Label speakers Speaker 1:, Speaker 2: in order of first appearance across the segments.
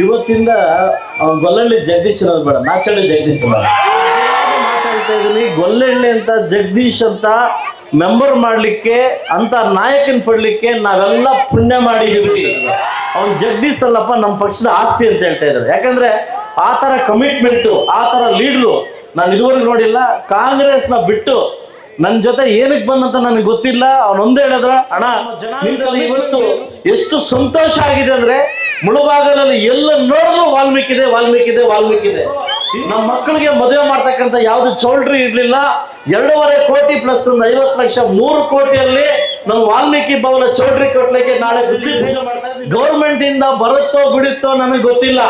Speaker 1: ಇವತ್ತಿಂದ ಅವ್ನು ಗೊಲ್ಲಳ್ಳಿ ಜಗದೀಶ್ ಅನ್ನೋದು ಬೇಡ, ನಾಚಳ್ಳಿ ಜಗದೀಶ್ ಬೇಡ ಮಾತಾಡ್ತಾ ಇದ್ದೀನಿ, ಗೊಲ್ಲಳ್ಳಿ ಅಂತ ಜಗದೀಶ್ ಅಂತ ಮೆಂಬರ್ ಮಾಡ್ಲಿಕ್ಕೆ, ಅಂತ ನಾಯಕನ ಪಡ್ಲಿಕ್ಕೆ ನಾವೆಲ್ಲ ಪುಣ್ಯ ಮಾಡಿದೀವಿ ಅವ್ನು ಜಗದೀಶ್ ಅಲ್ಲಪ್ಪ ನಮ್ಮ ಪಕ್ಷದ ಆಸ್ತಿ ಅಂತ ಹೇಳ್ತಾ ಇದ್ರು. ಯಾಕಂದ್ರೆ ಆ ತರ ಕಮಿಟ್ಮೆಂಟು ಆ ತರ ಲೀಡ್ರು ನಾನು ಇದುವರೆಗೂ ನೋಡಿಲ್ಲ. ಕಾಂಗ್ರೆಸ್ನ ಬಿಟ್ಟು ನನ್ನ ಜೊತೆ ಏನಕ್ಕೆ ಬಂದಂತ ನನಗೆ ಗೊತ್ತಿಲ್ಲ. ಅವನೊಂದೇ ಹೇಳಿದ್ರ, ಅಣ್ಣ ಇವತ್ತು ಎಷ್ಟು ಸಂತೋಷ ಆಗಿದೆ ಅಂದ್ರೆ ಮುಳುಬಾಗಲಲ್ಲಿ ಎಲ್ಲ ನೋಡಿದ್ರು ವಾಲ್ಮೀಕಿ ಇದೆ ವಾಲ್ಮೀಕಿ ಇದೆ ವಾಲ್ಮೀಕಿ ಇದೆ ನಮ್ಮ ಮಕ್ಕಳಿಗೆ ಮದುವೆ ಮಾಡ್ತಕ್ಕಂಥ ಯಾವ್ದು ಚೌಲ್ಟ್ರಿ ಇರಲಿಲ್ಲ. ಎರಡೂವರೆ ಕೋಟಿ ಪ್ಲಸ್ ಒಂದು ಐವತ್ತು ಲಕ್ಷ ಮೂರು ಕೋಟಿಯಲ್ಲಿ ನಮ್ಮ ವಾಲ್ಮೀಕಿ ಭವನ ಚೌಲ್ಟ್ರಿ ಕೊಟ್ಲಿಕ್ಕೆ ನಾಳೆ ಗೌರ್ಮೆಂಟ್ ಇಂದ ಬರುತ್ತೋ ಬಿಡುತ್ತೋ ನನಗೆ ಗೊತ್ತಿಲ್ಲ.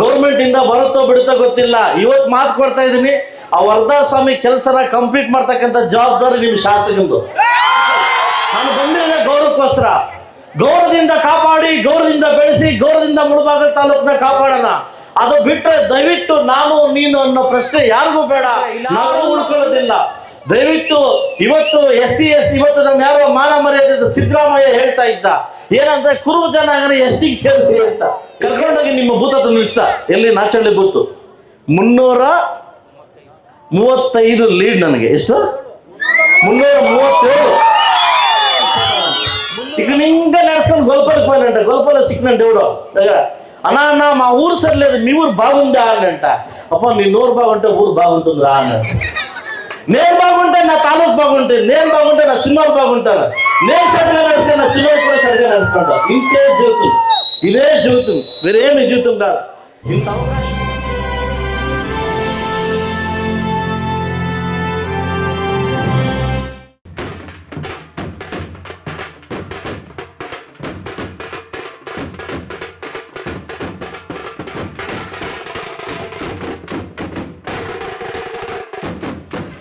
Speaker 1: ಗೌರ್ಮೆಂಟ್ ಇಂದ ಬರುತ್ತೋ ಬಿಡುತ್ತೋ ಗೊತ್ತಿಲ್ಲ. ಇವತ್ತು ಮಾತು ಕೊಡ್ತಾ ಇದ್ದೀನಿ ಆ ವರದಾ ಸ್ವಾಮಿ ಕೆಲಸನ ಕಂಪ್ಲೀಟ್ ಮಾಡ್ತಕ್ಕಂಥ ಜವಾಬ್ದಾರಿ ನಿಮ್ಮ ಶಾಸಕಂದು. ನಾನು ಬಂದಿರೋದೇ ಗೌರವಕ್ಕೋಸ್ಕರ. ಗೌರವದಿಂದ ಕಾಪಾಡಿ ಗೌರವದಿಂದ ಬೆಳೆಸಿ ಗೌರವದಿಂದ ಮುಳುಬಾಗ ತಾಲೂಕನ್ನ ಕಾಪಾಡೋಣ. ಅದು ಬಿಟ್ಟರೆ ದಯವಿಟ್ಟು ನಾನು ನೀನು ಅನ್ನೋ ಪ್ರಶ್ನೆ ಯಾರಿಗೂ ಬೇಡ. ನಾವು ಉಳ್ಕೊಳ್ಳೋದಿಲ್ಲ. ದಯವಿಟ್ಟು ಇವತ್ತು ಎಸ್ ಸಿ ಎಸ್ ಇವತ್ತು ನಮ್ಮ ಯಾರೋ ಮಾನ ಮರ್ಯಾದೆ ಸಿದ್ದರಾಮಯ್ಯ ಹೇಳ್ತಾ ಇದ್ದ. ಏನಂದ್ರೆ ಕುರುಬ ಜನಾಂಗನ ಎಷ್ಟಿಗೆ ಸೇರಿಸಿ ಅಂತ. ಕರ್ಕೊಂಡೋಗಿ ನಿಮ್ಮ ಭೂತ ನಿಲ್ಲಿಸ್ತಾ ಎಲ್ಲಿ? ನಾಚಳ್ಳಿ ಬೂತು. ಮುನ್ನೂರ ಮೂವತ್ತೈದು ಲೀಡ್ ನನಗೆ. ಎಷ್ಟು? ಮುನ್ನೂರ ಮೂವತ್ತೇಳು. సిగ్నంగా నడుచుకొని గొల్పలకు పోయినంట. గొల్పలో సిక్కిన ఎవడో? దగ్గర. అన్నా అన్న మా ఊరు సరిలేదు మీ ఊరు బాగుందా అనంట. అప్ప నీ నోరు బాగుంటే ఊరు బాగుంటుంది రా అన్న నేను బాగుంటే నా తాలూకు బాగుంటుంది నేను బాగుంటే నా చిన్నోళ్ళు బాగుంటాను నేను సరిగా నడిస్తే నా చిన్నోళ్ళు కూడా సరిగా నడుచుకుంటాను ఇంతే జీవితం. ఇదే జీవితం. వేరేమి జీవితం కాదు. ఇంత అవకాశం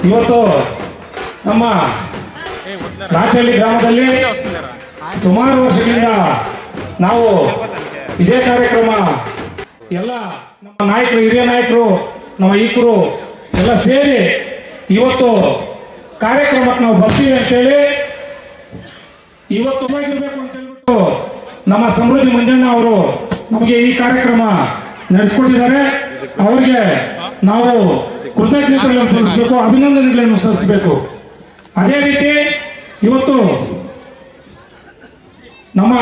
Speaker 2: ಇವತ್ತು ನಮ್ಮ ರಾಚಹಳ್ಳಿ ಗ್ರಾಮದಲ್ಲಿ ಸುಮಾರು ವರ್ಷಗಳಿಂದ ನಾವು ಇದೇ ಕಾರ್ಯಕ್ರಮ ಎಲ್ಲ ನಮ್ಮ ನಾಯಕರು, ಹಿರಿಯ ನಾಯಕರು, ನಮ್ಮ ಈಕರು ಎಲ್ಲ ಸೇರಿ ಇವತ್ತು ಕಾರ್ಯಕ್ರಮಕ್ಕೆ ನಾವು ಬರ್ತೀವಿ ಅಂತೇಳಿ ಇವತ್ತು ಹೋಗಿರ್ಬೇಕು ಅಂತ ಹೇಳ್ಬಿಟ್ಟು ನಮ್ಮ ಸಮೃದ್ಧಿ ಮಂಜಣ್ಣ ಅವರು ನಮಗೆ ಈ ಕಾರ್ಯಕ್ರಮ ನಡೆಸ್ಕೊಂಡಿದ್ದಾರೆ ಅವರಿಗೆ ನಾವು ಕೃತಜ್ಞತೆಗಳನ್ನು ಸಲ್ಲಿಸಬೇಕು, ಅಭಿನಂದನೆಗಳನ್ನು ಸಲ್ಲಿಸಬೇಕು. ಅದೇ ರೀತಿ ಇವತ್ತು ನಮ್ಮ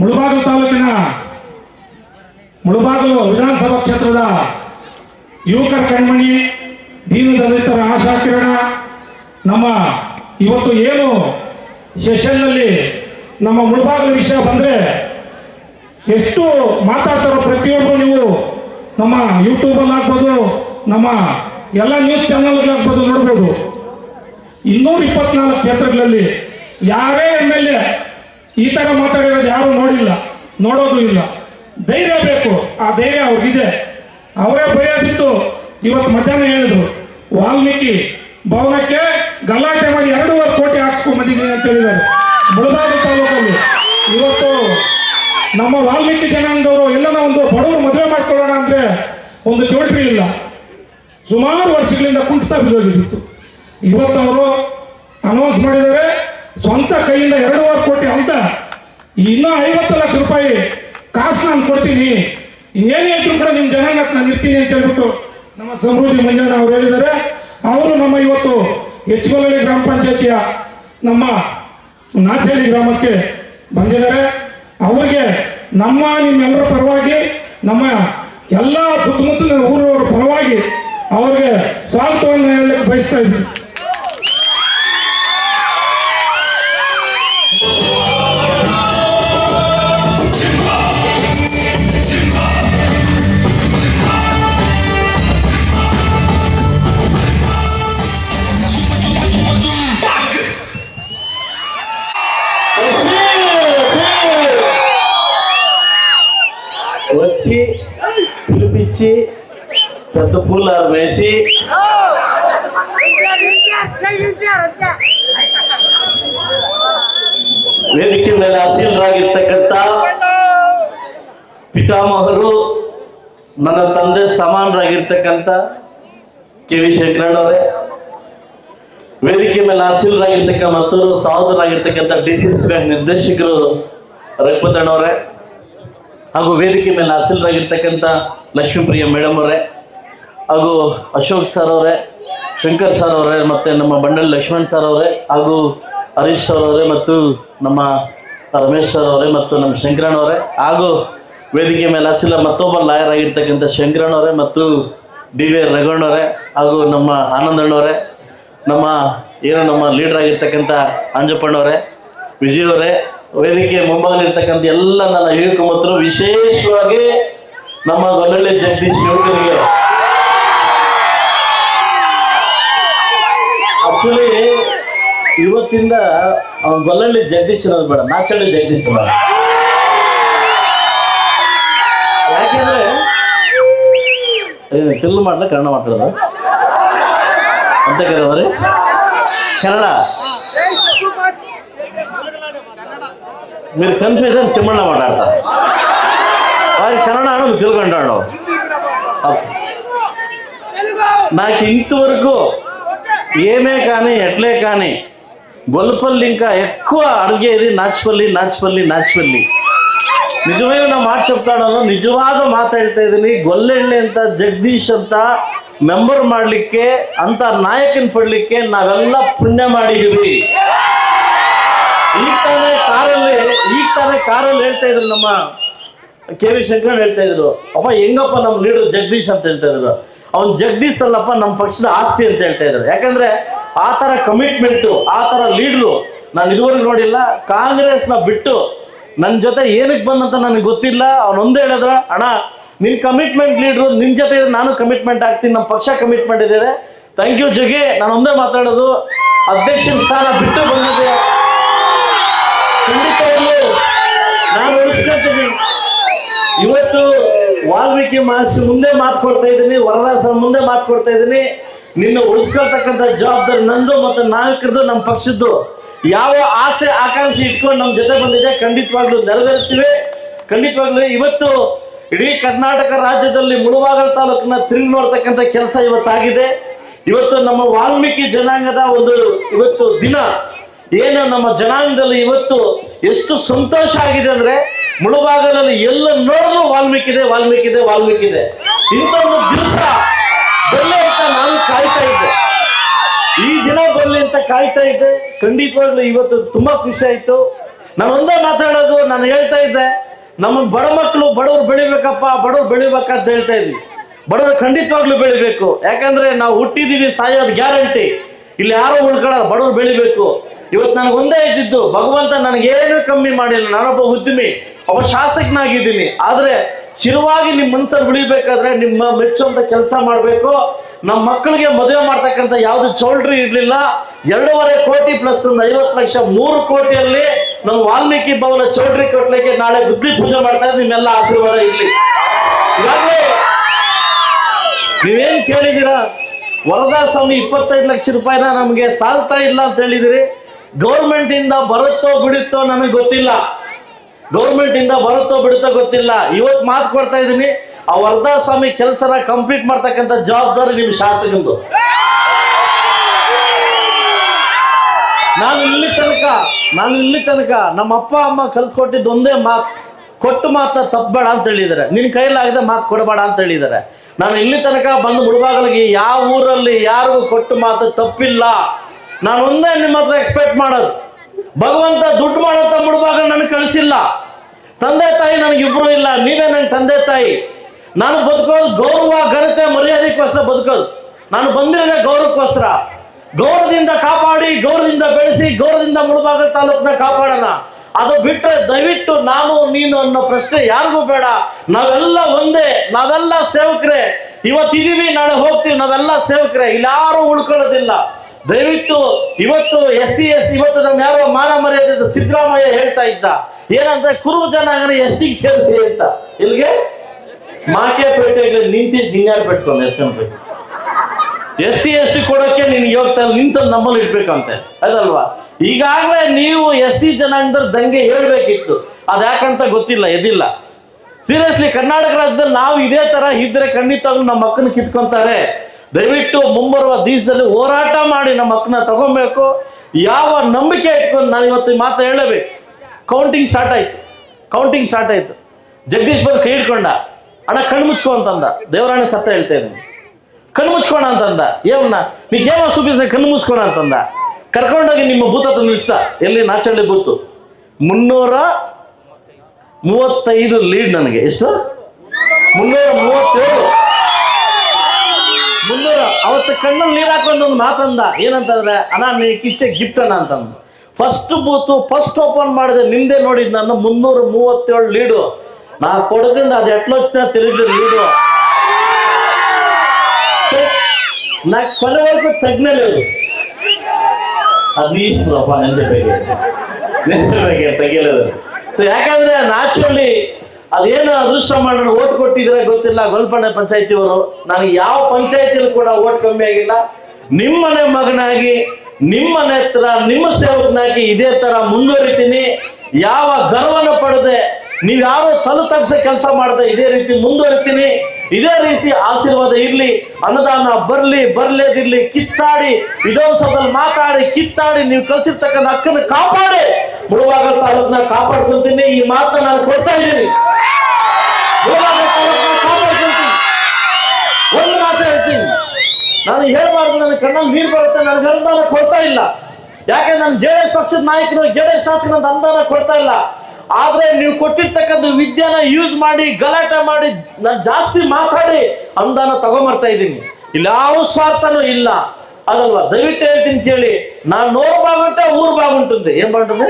Speaker 2: ಮುಳುಬಾಗಲು ತಾಲೂಕಿನ ಮುಳುಬಾಗಲು ವಿಧಾನಸಭಾ ಕ್ಷೇತ್ರದ ಯುವಕರ ಕಣ್ಮಣಿ ದೀನದಲಿತರ ಆಶಾ ಕಿರಣ, ನಮ್ಮ ಇವತ್ತು ಏನು ಸೆಷನ್ನಲ್ಲಿ ನಮ್ಮ ಮುಳುಬಾಗಲು ವಿಷಯ ಬಂದರೆ ಎಷ್ಟು ಮಾತಾಡ್ತಾರೋ ಪ್ರತಿಯೊಬ್ಬರು ನೀವು ನಮ್ಮ ಯೂಟ್ಯೂಬಲ್ಲಿ ಆಗ್ಬೋದು, ನಮ್ಮ ಎಲ್ಲ ನ್ಯೂಸ್ ಚಾನಲ್ಗಳಾಗ್ಬೋದು ನೋಡ್ಬೋದು. ಇನ್ನೂರ ಇಪ್ಪತ್ನಾಲ್ಕು ಕ್ಷೇತ್ರಗಳಲ್ಲಿ ಯಾರೇ ಎಂ ಎಲ್ ಎ ಈ ಥರ ಮಾತಾಡಿರೋದು ಯಾರು ನೋಡಿಲ್ಲ, ನೋಡೋದು ಇಲ್ಲ. ಧೈರ್ಯ ಬೇಕು, ಆ ಧೈರ್ಯ ಅವ್ರಿಗಿದೆ. ಅವರೇ ಭಯ ಬಿತ್ತು, ಇವತ್ತು ಮಧ್ಯಾಹ್ನ ಹೇಳಿದ್ರು. ವಾಲ್ಮೀಕಿ ಭವನಕ್ಕೆ ಗಲಾಟೆ ಮಾಡಿ ಎರಡೂವರೆ ಕೋಟಿ ಹಾಕ್ಸ್ಕೊಂಡ್ ಬಂದಿದ್ದೀನಿ ಅಂತ ಹೇಳಿದ್ದಾರೆ. ಬೆಳಗಾವಿ ತಾಲೂಕಲ್ಲಿ. ಇವತ್ತು ನಮ್ಮ ವಾಲ್ಮೀಕಿ ಜನಾಂಗದವರು ಎಲ್ಲನ ಒಂದು ಬಡವರು ಮದುವೆ ಮಾಡ್ಕೊಳ್ಳೋಣ ಅಂದ್ರೆ ಒಂದು ಚೌಟ್ರಿ ಇಲ್ಲ. ಸುಮಾರು ವರ್ಷಗಳಿಂದ ಕುಂಠಿತ ಬಿದ್ದೋಗಿತ್ತು ಇವತ್ತು ಅವರು ಅನೌನ್ಸ್ ಮಾಡಿದರೆ ಸ್ವಂತ ಕೈಯಿಂದ ಎರಡೂವರೆ ಕೋಟಿ ಅಂತ. ಇನ್ನೂ ಐವತ್ತು ಲಕ್ಷ ರೂಪಾಯಿ ಕಾಸು ನಾನು ಕೊಡ್ತೀನಿ. ಏನೇ ಕೂಡ ನಿಮ್ಮ ಜನಾಂಗಕ್ಕೆ ನಾನು ಇರ್ತೀನಿ ಅಂತ ಹೇಳ್ಬಿಟ್ಟು ನಮ್ಮ ಸಮೃದ್ಧಿ ಮಂಜಣ್ಣ ಅವರು ಹೇಳಿದ್ದಾರೆ. ಅವರು ನಮ್ಮ ಇವತ್ತು ಹೆಚ್ಚುಗೊಲಳ್ಳಿ ಗ್ರಾಮ ಪಂಚಾಯತಿಯ ನಮ್ಮ ನಾಚಹಳ್ಳಿ ಗ್ರಾಮಕ್ಕೆ ಬಂದಿದ್ದಾರೆ. ಅವರಿಗೆ ನಮ್ಮ ನಿಮ್ಮೆಲ್ಲರ ಪರವಾಗಿ ನಮ್ಮ ಎಲ್ಲ ಸುತ್ತಮುತ್ತಲಿನ ಊರವರ ಪರವಾಗಿ ಅವರಿಗೆ ಸ್ವಾಗತವನ್ನು ಹೇಳಲಿಕ್ಕೆ ಬಯಸ್ತಾ ಇದ್ದೀನಿ
Speaker 1: ವಹಿಸಿ ವೇದಿಕೆ ಮೇಲೆ ಹಸೀಲರಾಗಿರ್ತಕ್ಕಂಥ ಪಿತಾಮಹರು ನನ್ನ ತಂದೆ ಸಮಾನರಾಗಿರ್ತಕ್ಕಂಥ ಕೆ ವಿ ಶಂಕರಣ್ಣವರೇ ವೇದಿಕೆ ಮೇಲೆ ಹಸೀಲರಾಗಿರ್ತಕ್ಕ ಮತ್ತೂರು ಸಹೋದರಾಗಿರ್ತಕ್ಕಂಥ ಡಿ ಸಿ ಸಿ ಬ್ಯಾಂಕ್ ನಿರ್ದೇಶಕರು ರಘುಪತಣ್ಣವರೇ ಹಾಗೂ ವೇದಿಕೆ ಮೇಲೆ ಹಸೀಲರಾಗಿರ್ತಕ್ಕಂಥ ಲಕ್ಷ್ಮೀಪ್ರಿಯ ಮೇಡಮ್ ಅವರೇ. ಹಾಗೂ ಅಶೋಕ್ ಸರ್ ಅವರೇ, ಶಂಕರ್ ಸರ್ ಅವರೇ, ಮತ್ತು ನಮ್ಮ ಬಂಡಲ್ ಲಕ್ಷ್ಮಣ್ ಸರ್ ಅವರೇ, ಹಾಗೂ ಹರೀಶ್ ಸರ್ ಅವರೇ ಮತ್ತು ನಮ್ಮ ರಮೇಶ್ ಸರ್ ಅವರೇ ಮತ್ತು ನಮ್ಮ ಶಂಕರಣ್ಣ ಅವರೇ. ಹಾಗೂ ವೇದಿಕೆ ಮೇಲೆ ಹಸಿಲ ಮತ್ತೊಬ್ಬ ಲಾಯರ್ ಆಗಿರ್ತಕ್ಕಂಥ ಶಂಕರಣ್ಣ ಅವರೇ ಮತ್ತು ಡಿ ವಿ ರಘವಣ್ಣವರೇ ಹಾಗೂ ನಮ್ಮ ಆನಂದಣ್ಣವರೇ ನಮ್ಮ ಏನು ನಮ್ಮ ಲೀಡರ್ ಆಗಿರ್ತಕ್ಕಂಥ ಅಂಜಪ್ಪಣ್ಣವರೇ ಅವರೇ ವೇದಿಕೆ ಮುಂಭಾಗಲಿರ್ತಕ್ಕಂಥ ಎಲ್ಲ ನನ್ನ ಯುವಕ ವಿಶೇಷವಾಗಿ ನಮ್ಮ ಗೊಲ್ಲಳ್ಳಿ ಜಗದೀಶ್ ಯುವಕರಿಗೆ ಇವತ್ತಿಂದ ಅವನ ಗೊಲ್ಲಳ್ಳಿ ಜಗದೀಶನವ್ರು ಬೇಡ ನಾಚಳ್ಳಿ ಜಗದೀಶ್ ಬೇಡ ಯಾಕೆಂದ್ರೆ ತಿಲ್ಲು ಮಾಡ್ಲ ಕನ್ನಡ ಮಾತಾಡೋದ ಅಂತ ಕೇಳಿದ್ರಿ ಕನ್ನಡ మీరు కన్ఫ్యూజన్ తిమ్మడ మాట్లాడతా వారి కన్నడ అన్నది తెలుగు అంటాడు నాకు ఇంతవరకు ఏమే కానీ ఎట్లే కానీ గొల్లపల్లి ఇంకా ఎక్కువ అడిగేది ನಾಚ್ಪಲ್ಲಿ ನಾಚ್ಪಲ್ಲಿ నాచిపల్లి నిజమైన నా మాట చెప్తాడಲ್ಲ ನಿಜವಾದ ಮಾತಾಡ್ತಾ ಇದ್ದೀನಿ. ಗೊಲ್ಲೆಣ್ಣೆ ಅಂತ, ಜಗದೀಶ್ ಅಂತ ಮೆಂಬರ್ ಮಾಡಲಿಕ್ಕೆ, ಅಂತ ನಾಯಕನ ಪಡಲಿಕ್ಕೆ ನಾವೆಲ್ಲ ಪುಣ್ಯ ಮಾಡಿದ್ದೀವಿ. ಈಗ ತಾನೇ ಕಾರಲ್ಲಿ, ಈಗ ತಾನೇ ಕಾರಲ್ಲಿ ಹೇಳ್ತಾ ಇದ್ರು ನಮ್ಮ ಕೆ ವಿ ಶಂಕರ್ ಹೇಳ್ತಾ ಇದ್ರು. ಅಪ್ಪ, ಹೆಂಗಪ್ಪ ನಮ್ಮ ಲೀಡರ್ ಜಗದೀಶ್ ಅಂತ ಹೇಳ್ತಾ ಇದ್ರು. ಅವ್ನು ಜಗದೀಶ್ ಅಲ್ಲಪ್ಪ ನಮ್ಮ ಪಕ್ಷದ ಆಸ್ತಿ ಅಂತ ಹೇಳ್ತಾ ಇದ್ರು. ಯಾಕಂದ್ರೆ ಆ ಥರ ಕಮಿಟ್ಮೆಂಟು ಆ ಥರ ಲೀಡ್ರು ನಾನು ಇದುವರೆಗೂ ನೋಡಿಲ್ಲ. ಕಾಂಗ್ರೆಸ್ನ ಬಿಟ್ಟು ನನ್ನ ಜೊತೆ ಏನಕ್ಕೆ ಬಂದಂತ ನನಗೆ ಗೊತ್ತಿಲ್ಲ. ಅವನೊಂದೇ ಹೇಳಿದ್ರ, ಅಣ್ಣ, ನಿನ್ ಕಮಿಟ್ಮೆಂಟ್ ಲೀಡ್ರು ನಿನ್ ಜೊತೆ ನಾನು ಕಮಿಟ್ಮೆಂಟ್ ಆಗ್ತೀನಿ ನಮ್ಮ ಪಕ್ಷ ಕಮಿಟ್ಮೆಂಟ್ ಇದೆ ಥ್ಯಾಂಕ್ ಯು ಜಗೆ. ನಾನು ಒಂದೇ ಮಾತಾಡೋದು. ಅಧ್ಯಕ್ಷನ ಸ್ಥಾನ ಬಿಟ್ಟು ಬಂದಿದೆ. ನಾನು ಇವತ್ತು ವಾಲ್ಮೀಕಿ ಮಹರ್ಷಿ ಮುಂದೆ ಮಾತು ಕೊಡ್ತಾ ಇದ್ದೀನಿ ವರದಾಸ ಮುಂದೆ ಮಾತು ಕೊಡ್ತಾ ಇದ್ದೀನಿ. ನಿನ್ನ ಉಳಿಸ್ಕೊಳ್ತಕ್ಕಂಥ ಜವಾಬ್ದಾರಿ ನಂದು ಮತ್ತು ನಾಯಕರದು ನಮ್ಮ ಪಕ್ಷದ್ದು. ಯಾವ ಆಸೆ, ಆಕಾಂಕ್ಷೆ ಇಟ್ಕೊಂಡು ನಮ್ಮ ಜೊತೆ ಬಂದಿದೆ, ಖಂಡಿತವಾಗ್ಲೂ ನೆರವೇರಿಸ್ತೀವಿ. ಖಂಡಿತವಾಗ್ಲೂ ಇವತ್ತು ಇಡೀ ಕರ್ನಾಟಕ ರಾಜ್ಯದಲ್ಲಿ ಮುಳುಬಾಗಲ್ ತಾಲೂಕನ್ನ ತಿರುಗಿ ನೋಡ್ತಕ್ಕಂಥ ಕೆಲಸ ಇವತ್ತಾಗಿದೆ. ಇವತ್ತು ನಮ್ಮ ವಾಲ್ಮೀಕಿ ಜನಾಂಗದ ಒಂದು ಇವತ್ತು ದಿನ. ಏನು ನಮ್ಮ ಜನಾಂಗದಲ್ಲಿ ಇವತ್ತು ಎಷ್ಟು ಸಂತೋಷ ಆಗಿದೆ ಅಂದ್ರೆ ಮುಳುಬಾಗಲಲ್ಲಿ ಎಲ್ಲ ನೋಡಿದ್ರು ವಾಲ್ಮೀಕಿ ಇದೆ ವಾಲ್ಮೀಕಿ ಇದೆ ವಾಲ್ಮೀಕಿ ಇದೆ ಇಂಥ ಒಂದು ದಿವಸ ನಾನು ಕಾಯ್ತಾ ಇದ್ದೆ. ಈ ದಿನ ಬರಲಿ ಅಂತ ಕಾಯ್ತಾ ಇದ್ದೆ. ಖಂಡಿತವಾಗ್ಲೂ ಇವತ್ತು ತುಂಬಾ ಖುಷಿ ಆಯ್ತು. ನಾನು ಒಂದೇ ಮಾತಾಡೋದು, ನಾನು ಹೇಳ್ತಾ ಇದ್ದೆ. ನಮ್ಮ ಬಡ ಮಕ್ಕಳು ಬಡವ್ರು ಬೆಳಿಬೇಕಪ್ಪ, ಬಡವ್ರು ಬೆಳಿಬೇಕಂತ ಹೇಳ್ತಾ ಇದ್ವಿ. ಬಡವರು ಖಂಡಿತವಾಗ್ಲೂ ಬೆಳಿಬೇಕು. ಯಾಕಂದ್ರೆ ನಾವು ಹುಟ್ಟಿದೀವಿ, ಸಾಯೋದು ಗ್ಯಾರಂಟಿ. ಇಲ್ಲಿ ಯಾರೋ ಉಳ್ಕೊಳ್ಳಲ್ಲ, ಬಡವ್ರು ಬೆಳಿಬೇಕು. ಇವತ್ತು ನನಗೆ ಒಂದೇ ಇದ್ದಿದ್ದು, ಭಗವಂತ ನನಗೇನು ಕಮ್ಮಿ ಮಾಡಿಲ್ಲ. ನಾನೊಬ್ಬ ಉದ್ಯಮಿ ಒಬ್ಬ ಶಾಸಕನಾಗಿದ್ದೀನಿ, ಆದ್ರೆ ಚಿರವಾಗಿ ನಿಮ್ಮ ಮನ್ಸಲ್ಲಿ ಉಳಿಬೇಕಾದ್ರೆ ನಿಮ್ಮ ಮೆಚ್ಚುವಂತ ಕೆಲಸ ಮಾಡಬೇಕು. ನಮ್ಮ ಮಕ್ಕಳಿಗೆ ಮದುವೆ ಮಾಡ್ತಕ್ಕಂಥ ಯಾವ್ದು ಚೌಲ್ಟ್ರಿ ಇರಲಿಲ್ಲ, ಎರಡೂವರೆ ಕೋಟಿ ಪ್ಲಸ್ ಒಂದು ಐವತ್ತು ಲಕ್ಷ ಮೂರು ಕೋಟಿಯಲ್ಲಿ ನಮ್ಮ ವಾಲ್ಮೀಕಿ ಭವನ ಚೌಲ್ಟ್ರಿ ಕೊಟ್ಲಿಕ್ಕೆ ನಾಳೆ ಬುದ್ಧಿ ಪೂಜೆ ಮಾಡ್ತಾ ಇದ್ರೆ ನಿಮ್ಮೆಲ್ಲ ಆಶೀರ್ವಾದ ಇರಲಿ. ನೀವೇನು ನೀವೇನ್ ಕೇಳಿದ್ದೀರಾ? ವರದಾ ಸ್ವಾಮಿ ಇಪ್ಪತ್ತೈದು ಲಕ್ಷ ರೂಪಾಯಿನ ನಮಗೆ ಸಾಲ್ತಾ ಇಲ್ಲ ಅಂತ ಹೇಳಿದಿರಿ. ಗೌರ್ಮೆಂಟ್ ಇಂದ ಬರುತ್ತೋ ಬಿಡುತ್ತೋ ನನಗೆ ಗೊತ್ತಿಲ್ಲ. ಗೌರ್ಮೆಂಟ್ ಇಂದ ಬರುತ್ತೋ ಬಿಡುತ್ತೋ ಗೊತ್ತಿಲ್ಲ. ಇವತ್ತು ಮಾತು ಕೊಡ್ತಾ ಇದ್ದೀನಿ, ಆ ವರದಾ ಸ್ವಾಮಿ ಕೆಲಸನ ಕಂಪ್ಲೀಟ್ ಮಾಡ್ತಕ್ಕಂಥ ಜವಾಬ್ದಾರಿ ನಿಮ್ಮ ಶಾಸಕಂದು. ನಾನು ಇಲ್ಲಿ ತನಕ, ನಾನು ಇಲ್ಲಿ ತನಕ ನಮ್ಮ ಅಪ್ಪ, ಅಮ್ಮ ಕಲ್ಸ್ಕೊಟ್ಟಿದ್ದು ಒಂದೇ ಮಾತು, ಕೊಟ್ಟು ಮಾತ ತಪ್ಪಬೇಡ ಅಂತ ಹೇಳಿದ್ದಾರೆ. ನಿನ್ನ ಕೈಲಾಗದೆ ಮಾತು ಕೊಡಬೇಡ ಅಂತ ಹೇಳಿದ್ದಾರೆ. ನಾನು ಇಲ್ಲಿ ತನಕ ಬಂದು ಮುಳುಬಾಗಲಿಗೆ ಯಾವ ಊರಲ್ಲಿ ಯಾರಿಗೂ ಕೊಟ್ಟು ಮಾತು ತಪ್ಪಿಲ್ಲ. ನಾನು ಒಂದೇ ನಿಮ್ಮ ಹತ್ರ ಎಕ್ಸ್ಪೆಕ್ಟ್ ಮಾಡೋದು. ಭಗವಂತ ದುಡ್ಡು ಮಾಡೋಂಥ ಮುಳುಬಾಗಲು ನನಗೆ ಕಳಿಸಿಲ್ಲ. ತಂದೆ ತಾಯಿ ನನಗಿಬ್ರು ಇಲ್ಲ, ನೀವೇ ನನ್ನ ತಂದೆ ತಾಯಿ. ನಾನು ಬದುಕೋದು ಗೌರವ, ಘನತೆ ಮರ್ಯಾದೆಗೋಸ್ಕರ ಬದುಕೋದು. ನಾನು ಬಂದಿರೋದೇ ಗೌರವಕ್ಕೋಸ್ಕರ. ಗೌರವದಿಂದ ಕಾಪಾಡಿ, ಗೌರವದಿಂದ ಬೆಳೆಸಿ, ಗೌರವದಿಂದ ಮುಳುಬಾಗ ತಾಲೂಕನ್ನ ಕಾಪಾಡೋಣ. ಅದು ಬಿಟ್ಟರೆ ದಯವಿಟ್ಟು ನಾನು, ನೀನು ಅನ್ನೋ ಪ್ರಶ್ನೆ ಯಾರಿಗೂ ಬೇಡ. ನಾವೆಲ್ಲ ಒಂದೇ, ನಾವೆಲ್ಲ ಸೇವಕರೇ. ಇವತ್ತಿದೀವಿ, ನಾಳೆ ಹೋಗ್ತೀವಿ, ನಾವೆಲ್ಲ ಸೇವಕರೇ. ಇಲ್ಲಾರು ಉಳ್ಕೊಳ್ಳೋದಿಲ್ಲ. ದಯವಿಟ್ಟು ಇವತ್ತು ಎಸ್ ಸಿ, ಎಸ್ ಇವತ್ತು ನಮ್ಮ ಯಾರೋ ಮಾನ ಮರ್ಯಾದೆ ಸಿದ್ದರಾಮಯ್ಯ ಹೇಳ್ತಾ ಇದ್ದ. ಏನಂತ ಕುರುಬ ಜನಾಂಗನ ಎಷ್ಟಿಗೆ ಸೇರಿಸಿ ಅಂತ. ಇಲ್ಲಿಗೆ ಮಾಕೆಪೇಟೆಗೆ ನಿಂತಿ ನಿನ್ಯಾರು ಬಿಟ್ಕೊಂಡು ಎತ್ಕೊಂಡ್ಬೇಕು ಎಸ್ ಸಿ, ಎಸ್ ಟಿ ಕೊಡೋಕೆ ನಿನ್ಗೆ ಹೋಗ್ತಾ ನಿಂತ ನಮ್ಮಲ್ಲಿ ಇಡ್ಬೇಕಂತೆ. ಅದಲ್ವಾ? ಈಗಾಗಲೇ ನೀವು ಎಸ್ ಸಿ ಜನಾಂಗದ ದಂಗೆ ಹೇಳ್ಬೇಕಿತ್ತು. ಅದು ಯಾಕಂತ ಗೊತ್ತಿಲ್ಲ, ಎದಿಲ್ಲ. ಸೀರಿಯಸ್ಲಿ ಕರ್ನಾಟಕ ರಾಜ್ಯದಲ್ಲಿ ನಾವು ಇದೇ ತರ ಇದ್ರೆ ಖಂಡಿತವಾಗ್ಲೂ ನಮ್ಮ ಅಕ್ಕನ ಕಿತ್ಕೊಂತಾರೆ. ದಯವಿಟ್ಟು ಮುಂಬರುವ ದಿವಸದಲ್ಲಿ ಹೋರಾಟ ಮಾಡಿ ನಮ್ಮ ಹಕ್ಕನ್ನ ತಗೊಬೇಕು ಯಾವ ನಂಬಿಕೆ ಇಟ್ಕೊಂಡು ನಾನು ಇವತ್ತು ಮಾತು ಹೇಳಬೇಕು. ಕೌಂಟಿಂಗ್ ಸ್ಟಾರ್ಟ್ ಆಯ್ತು. ಕೌಂಟಿಂಗ್ ಸ್ಟಾರ್ಟ್ ಆಯ್ತು. ಜಗದೀಶ್ ಬಂದು ಕೈ ಹಿಡ್ಕೊಂಡ. ಅಣ್ಣ ಕಣ್ಣು ಮುಚ್ಕೊ ಅಂತಂದ. ದೇವರಾಣಿ ಸತ್ತ ಹೇಳ್ತೇನೆ ಕಣ್ಣು ಮುಚ್ಕೋಣ ಅಂತಂದ. ಏವನ್ನ ನೀವು ಕೇಮ ಸೂಪಿಸಿದ ಕಣ್ಣು ಮುಚ್ಕೋಣ ಅಂತಂದ. ಕರ್ಕೊಂಡೋಗಿ ನಿಮ್ಮ ಭೂತ ನಿಲ್ಲಿಸ್ದ ಎಲ್ಲಿ? ನಾಚಳ್ಳಿ ಬೂತು. ಮುನ್ನೂರ ಮೂವತ್ತೈದು ಲೀಡ್ ನನಗೆ. ಎಷ್ಟು? ಮುನ್ನೂರ ಮೂವತ್ತೇಳು. ಮುನ್ನೂರ. ಅವತ್ತು ಕಣ್ಣಲ್ಲಿ ನೀರು ಹಾಕೊಂಡು ಒಂದು ಮಾತಂದ ಏನಂತಂದ್ರೆ, ಅಣ್ಣ, ನೀ ಕಿಚ್ಚೆ ಗಿಫ್ಟ್ ಅಣ್ಣ ಅಂತಂದು. ಫಸ್ಟ್ ಬೂತು ಫಸ್ಟ್ ಓಪನ್ ಮಾಡಿದೆ. ನಿಂದೆ ನೋಡಿದ್ ನಾನು ಮುನ್ನೂರ ಮೂವತ್ತೇಳು ಲೀಡು. ನಾ ಕೊಡದಿಂದ ಅದು ಎಟ್ಲೊತ್ತಿನ ತಿಳಿದ ಲೀಡು. ನಾ ತಗ್ನಲ್ಲಿ ಅವರು ಅದೀಶ್ವರಪ್ಪ ನೆನ್ಪೆ ಬಗ್ಗೆ. ನೆನ್ಪೆ ಬೇಗ ತೆಗಿಯಲದು ಸೊ ಯಾಕಂದ್ರೆ ನ್ಯಾಚುರಲಿ ಅದೇನು ಅದೃಷ್ಟ ಮಾಡೋಣ ಓಟ್ ಕೊಟ್ಟಿದ್ರೆ ಗೊತ್ತಿಲ್ಲ ಗೋಲ್ಪಂಡೆ ಪಂಚಾಯತಿಯವರು. ನನಗೆ ಯಾವ ಪಂಚಾಯತಿಯಲ್ಲಿ ಕೂಡ ಓಟ್ ಕಮ್ಮಿ ಆಗಿಲ್ಲ. ನಿಮ್ಮನೆ ಮಗನಾಗಿ, ನಿಮ್ಮನೆ ಹತ್ರ, ನಿಮ್ಮ ಸೇವಕನಾಗಿ ಇದೇ ತರ ಮುಂದುವರಿತೀನಿ. ಯಾವ ಗರ್ವನ ಪಡೆದೆ, ನೀವು ಯಾರು ತಲು ತಗ್ಸೋ ಕೆಲಸ ಮಾಡದೆ ಇದೇ ರೀತಿ ಮುಂದುವರಿತೀನಿ. ಇದೇ ರೀತಿ ಆಶೀರ್ವಾದ ಇರಲಿ ಅನುದಾನ ಬರಲಿ, ಬರ್ಲೇದಿರ್ಲಿ, ಕಿತ್ತಾಡಿ, ವಿಧಾನಸೌಧದಲ್ಲಿ ಮಾತಾಡಿ, ಕಿತ್ತಾಡಿ, ನೀವು ಕಲಿಸಿರ್ತಕ್ಕಂಥ ಹಕ್ಕನ್ನು ಕಾಪಾಡಿ. ಮುಳುವಾಗ ತಾಲೂಕನ್ನ ಕಾಪಾಡ್ಕೊಂತೀನಿ ಈ ಮಾತನ್ನ ನಾನು ಕೊಡ್ತಾ ಇದ್ದೀನಿ ಮುಳುಬಾಗಿಲು ತಾಲೂಕನ್ನ ಕಾಪಾಡ್ಕೊಂತೀನಿ ಒಂದು ಮಾತು ಹೇಳ್ತೀನಿ ನಾನು ಹೇಳ್ಬಾರ್ದು ನನ್ನ ಕಣ್ಣಲ್ಲಿ ನೀರು ಬರುತ್ತೆ ನನಗೆ ಅನುದಾನ ಕೊಡ್ತಾ ಇಲ್ಲ ಯಾಕೆ ನಾನು ಜೆ ಡಿ ಎಸ್ ಪಕ್ಷದ ನಾಯಕರು ಜೆ ಡಿ ಎಸ್ ಶಾಸಕರು ಅಂತ ಅನುದಾನ ಕೊಡ್ತಾ ಇಲ್ಲ ಆದ್ರೆ ನೀವು ಕೊಟ್ಟಿರ್ತಕ್ಕಂಥ ವಿದ್ಯೆನ ಯೂಸ್ ಮಾಡಿ ಗಲಾಟೆ ಮಾಡಿ ನಾನು ಜಾಸ್ತಿ ಮಾತಾಡಿ ಅನುದಾನ ತಗೊಂಬರ್ತಾ ಇದ್ದೀನಿ ಇಲ್ಲಿ ಯಾವ ಸ್ವಾರ್ಥನೂ ಇಲ್ಲ ಅದಲ್ವಾ ದಯವಿಟ್ಟು ಹೇಳ್ತೀನಿ ಕೇಳಿ ನಾನು నోరు బాగుంటే ఊరు బాగుంటుంది ఏం బాగుంటుంది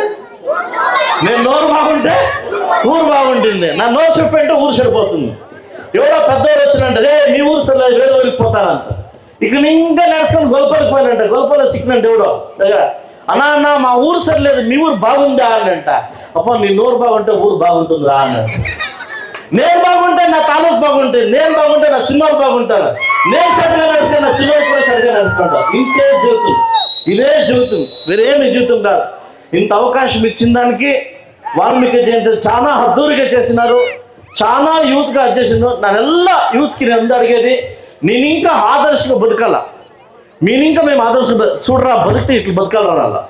Speaker 1: నేను నోరు బాగుంటే ఊరు బాగుంటుంది. నా నోరు చెప్పంటే ఊరు సరిపోతుంది. ఎవడో పెద్దవారు వచ్చినంటే రే మీ ఊరు సరే వేరే ఊరికి పోతానంట ఇక్కడ ఇంకా నడుచుకొని గొల్పలికి పోయినంట గొల్పలో సిక్కినంటే ఎవడో? దగ్గర అన్నా అన్న మా ఊరు సరిలేదు మీ ఊరు బాగుందా? అనంట అంట. అప్ప నీ నోరు బాగుంటే ఊరు బాగుంటుందిరా అన్న నేను బాగుంటే నా తాలూకు బాగుంటుంది. నేను బాగుంటే నా చిన్నోళ్ళు బాగుంటారు. నేను సరిగా నడిస్తే నా చిన్నోళ్ళు కూడా సరిగా నడుచుకుంటారు. ఇంతే జీవితం. ఇదే జీవితం. వేరేమి జీవితం కాదు. ఇంత అవకాశం ఇచ్చిన దానికి వాల్మీకి జయంతి చాలా అద్దూరిగా చేసినారు. చాలా యూత్గా అధ్యక్షుడు. నన్నెల్ల యూత్కి నేను అడిగేది నేను ఇంకా ఆదర్శంగా బతకాల? మీరు ఇంకా మేము ఆదర్శంగా చూడరా బతికితే ఇట్లా బతకాలరా అలా.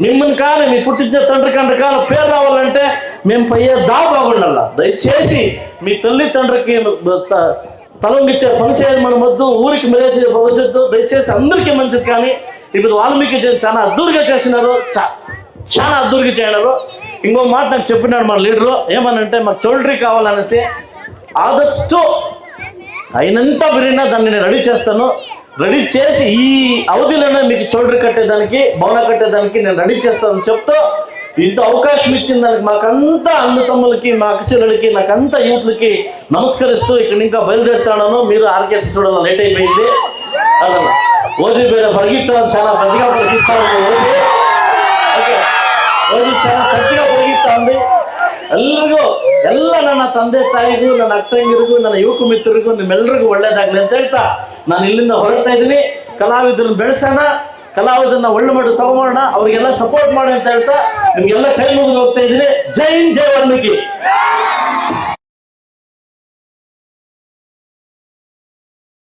Speaker 1: మిమ్మల్ని కానీ మీ పుట్టించిన తండ్రి కంటే కాలం పేరు రావాలంటే మేము పోయే దా బాగుండాల? దయచేసి మీ తల్లి తండ్రికి త- తలంగిచ్చే పని చేయాలి మన వద్దు ఊరికి మెరేసి పోవచ్చొద్దు దయచేసి అందరికీ మంచిది కానీ ఇప్పుడు వాల్మీకి చాలా అద్దూరుగా చేసినారు చా- చాలా అద్దూరుగా చేయడారు ఇంకో మాట నాకు చెప్పినాడు మన లీడరు ఏమనంటే మాకు చౌల్ట్రీ కావాలనేసి ఆదస్టు అయినంత బిరినా దాన్ని నేను రెడీ చేస్తాను. రెడీ చేసి ఈ అవధిలోనే మీకు చౌల్ట్రీ కట్టేదానికి భవన కట్టేదానికి నేను రెడీ చేస్తానని చెప్తూ ఇంత అవకాశం ఇచ్చిన దానికి మాకంతా అన్నతమ్ములకి మా అక్కచెల్లెలకి నాకంతా యూత్లకి నమస్కరిస్తూ ఇక్కడ ఇంకా బయలుదేరుతాను మీరు ఆర్కెస్ట్రా చూడాలి లేట్ అయిపోయింది. ಅದಲ್ಲ ಓದಿ ಬೇರೆ ಹೊರಗಿತ್ತ ಚೆನ್ನಾಗಿ ಬದಿಗ ಬರಗಿತ್ತ ಓದಿ ಚೆನ್ನಾಗಿ ಗಟ್ಟಿಗ ಹೊರಗಿತ್ತ ಅಂದು. ಎಲ್ರಿಗೂ, ಎಲ್ಲ ನನ್ನ ತಂದೆ ತಾಯಿಗೂ, ನನ್ನ ಅಕ್ಕಂಗಿರಿಗೂ ನನ್ನ ಯುವಕ ಮಿತ್ರರಿಗೂ ನಿಮ್ಮೆಲ್ಲರಿಗೂ ಒಳ್ಳೇದಾಗ್ಲಿ ಅಂತ ಹೇಳ್ತಾ ನಾನು ಇಲ್ಲಿಂದ ಹೊರಡ್ತಾ ಇದ್ದೀನಿ. ಕಲಾವಿದರನ್ನ ಬೆಳೆಸೋಣ, ಕಲಾವಿದರನ್ನ ಒಳ್ಳೆ ಮಾಡಿ ತಗೊಂಬೋಣ ಅವ್ರಿಗೆಲ್ಲ ಸಪೋರ್ಟ್ ಮಾಡಿ ಅಂತ ಹೇಳ್ತಾ ನಿಮ್ಗೆಲ್ಲ ಕೈ ಮುಗಿದು ಹೋಗ್ತಾ ಇದ್ದೀನಿ. ಜೈ ಜೈ ವಾಲ್ಮೀಕಿ.